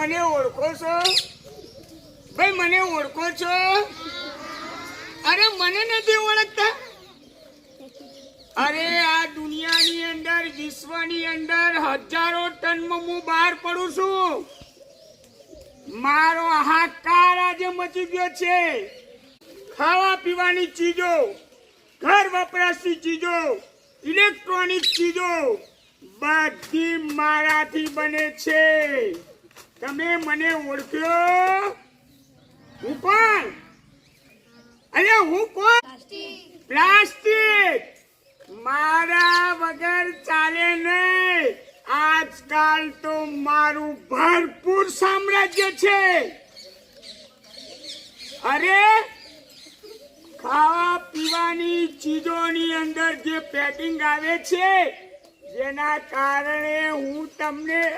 મને ઓળખો છો? ભાઈ, મને ઓળખો છો? અરે, મને નથી ઓળખતા. અરે, આ દુનિયાની અંદર, વિશ્વની અંદર હજારો ટનમાં હું બહાર પડું છું. મારો હાહાકાર આજે મચી ગયો છે. ખાવા પીવાની ચીજો, ઘર વપરાશની ચીજો ઇલેક્ટ્રોનિક ચીજો, બધી મારાથી બને છે. તમે મને ઓળખ્યો? હું કોણ? અરે હું કોણ? પ્લાસ્ટિક. મારા વગર ચાલે નહીં. આજકાલ તો મારું ભરપૂર સામ્રાજ્ય છે. અરે, ખાવા પીવાની ચીજોની અંદર જે પેકિંગ આવે છે, જેના કારણે હું તમને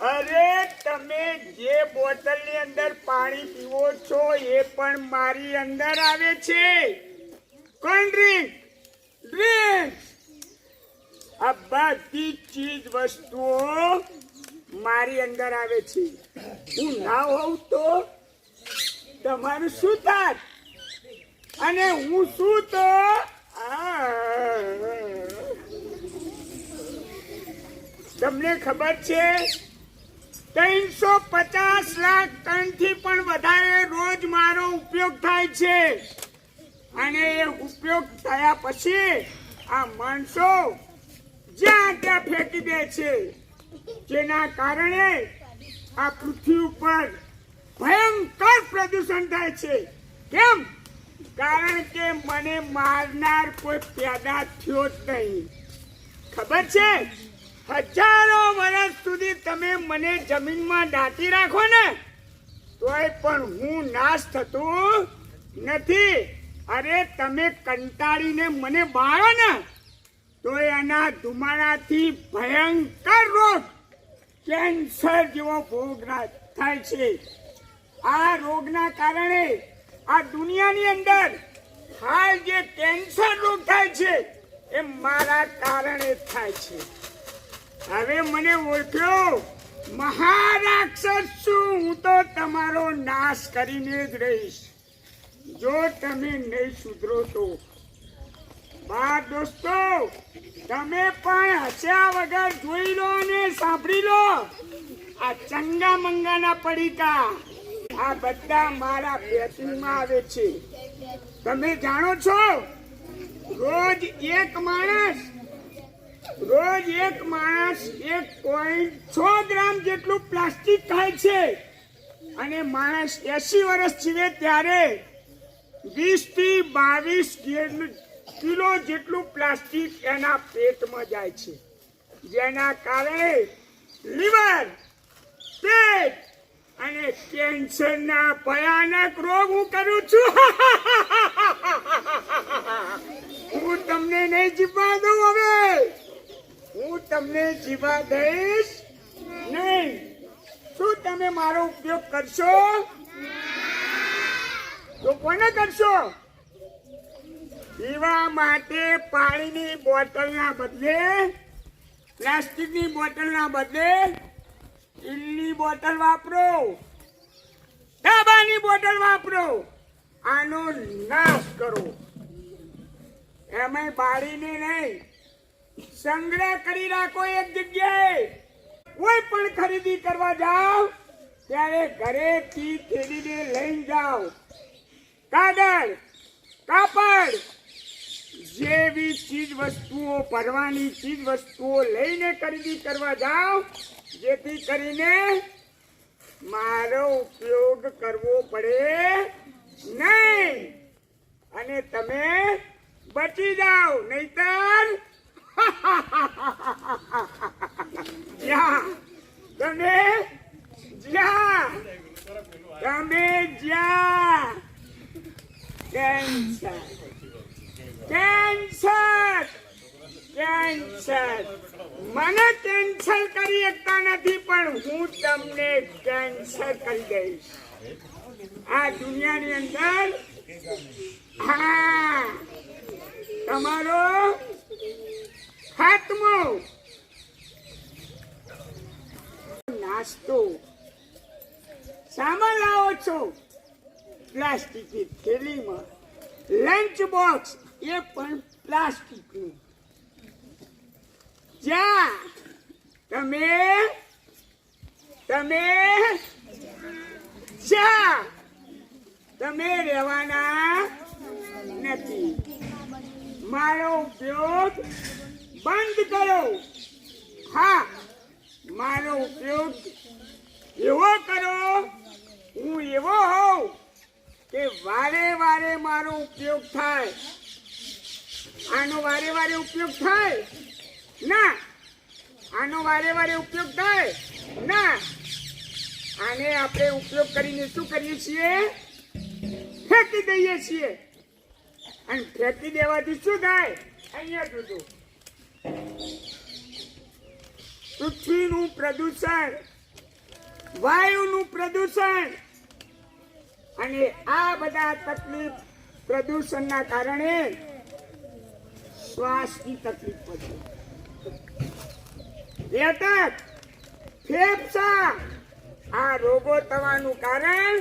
અરે, તમે જે બોટલની અંદર પાણી પીવો છો એ પણ મારી અંદર આવે છે. કોલ્ડ ડ્રિંક ડ્રિંક આ બધી ચીજ વસ્તુઓ મારી અંદર આવે છે. હું ના હોઉં તો તમારું શું થાત અને હું શું તો આ. તમને ખબર છે ત્રણસો પચાસ લાખ ટનથી પણ વધારે રોજ મારો ઉપયોગ થાય છે. અને એ ઉપયોગ થયા પછી આ માણસો જ્યાં ત્યાં ફેંકી દે છે. જેના કારણે આ પૃથ્વી ઉપર ભયંકર પ્રદૂષણ થાય છે. કેમ? કારણ કે મને મારનાર કોઈ પેદા થયો જ નહીં. ખબર છે? હજારો વર્ષ સુધી તમે મને જમીનમાં દાટી રાખો ને, તોય પણ હું નાશ થતો નથી. અરે તમે કંટાળીને મને બાળો ને તો એના ધુમાડાથી ભયંકર રોગ, કેન્સર જેવો ભોગ થાય છે. આ રોગના કારણે આ દુનિયાની અંદર હાલ જે કેન્સર રોગ થાય છે, એ મારા કારણે થાય છે. હવે મને ઓળખ્યો, મહારાક્ષસ છું, હું તો તમારો નાશ કરીને જ રહીશ. જો તમે નહીં સુધરો તો? બા, દોસ્તો, તમે પણ હસ્યા વગર જોઈ લો અને સાંભળી લો. આ ચંગા મંગાના પડીકા, આ બધા મારા બેટિંગમાં આવે છે. તમે જાણો છો? રોજ એક માણસ રોજ એક માણસ એક પોઈન્ટ છ ગ્રામ જેટલું પ્લાસ્ટિક ખાય છે. અને માણસ એસી વર્ષ જીવે ત્યારે વીસથી બાવીસ કિલો જેટલું પ્લાસ્ટિક એના પેટમાં જાય છે. જેના કારણે લીવર, પેટ અને કેન્સરના ભયાનક રોગ હું કરું છું. હું તમને નહીં જીવવા દઉં તમને જીવા દઈશ? નહીં. શું તમે મારો ઉપયોગ કરશો? તો કોને કરશો? પીવા માટે પાણીની બોટલના બદલે, પ્લાસ્ટિકની બોટલના બદલે સ્ટીલની બોટલ વાપરો. તાંબાની બોટલ વાપરો. આનો નાશ કરો. એમાં બાળીને નહીં. સંગ્રહ કરી રાખો એક જગ્યાએ. કોઈ પણ ખરીદી કરવા જાઓ, ત્યારે ઘરેથી થેલીને લઈને જાઓ. કાગળ, કાપડ, જેવી ચીજ વસ્તુઓ, ભરવાની ચીજ વસ્તુઓ લઈને ખરીદી કરવા જાઓ, જેથી કરીને મારો ઉપયોગ કરવો પડે નહીં. અને તમે બચી જાઓ, નહીતર જ્યાં તમે જ્યાં તમે જ્યાં. કેન્સર કેન્સર કેન્સર મને કેન્સર કરી શકતા નથી, પણ હું તમને કેન્સર કરી દઈશ. આ દુનિયાની અંદર, હા, તમારો હાથમો. નાસ્તો. સામાન લાવો છો? પ્લાસ્ટિકની થેલીમાં. લંચ બોક્સ, એ પણ પ્લાસ્ટિકનું. જ્યાં તમે? તમે? જ્યાં તમે રહેવાના નથી. મારો ઉપયોગ બંધ કરો. હા, મારો ઉપયોગ એવો કરો. હું એવો હોઉં કે વારે વારે મારો ઉપયોગ થાય. આનો વારે વારે ઉપયોગ થાય? ના. આનો વારે વારે ઉપયોગ થાય? ના. આને આપણે ઉપયોગ કરીને શું કરીએ છીએ? ફેંકી દઈએ છીએ. અને ફેંકી દેવાથી શું થાય? અહીંયા જોજો પૃથ્વીનું પ્રદૂષણ, વાયુનું પ્રદૂષણ અને આ બધા તકલીફ પ્રદૂષણના કારણે શ્વાસની તકલીફ પડે લેટક ફેફસા, આ રોગો થવાનું કારણ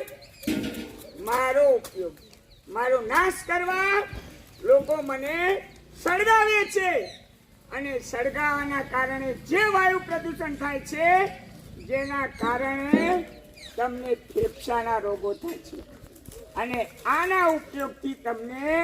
મારો ઉપયોગ. મારો નાશ કરવા લોકો મને સળગાવે છે. અને સળગાવાના કારણે જે વાયુ પ્રદૂષણ થાય છે, જેના કારણે તમને ફેફસાના રોગો થાય છે. અને આના ઉપયોગથી તમને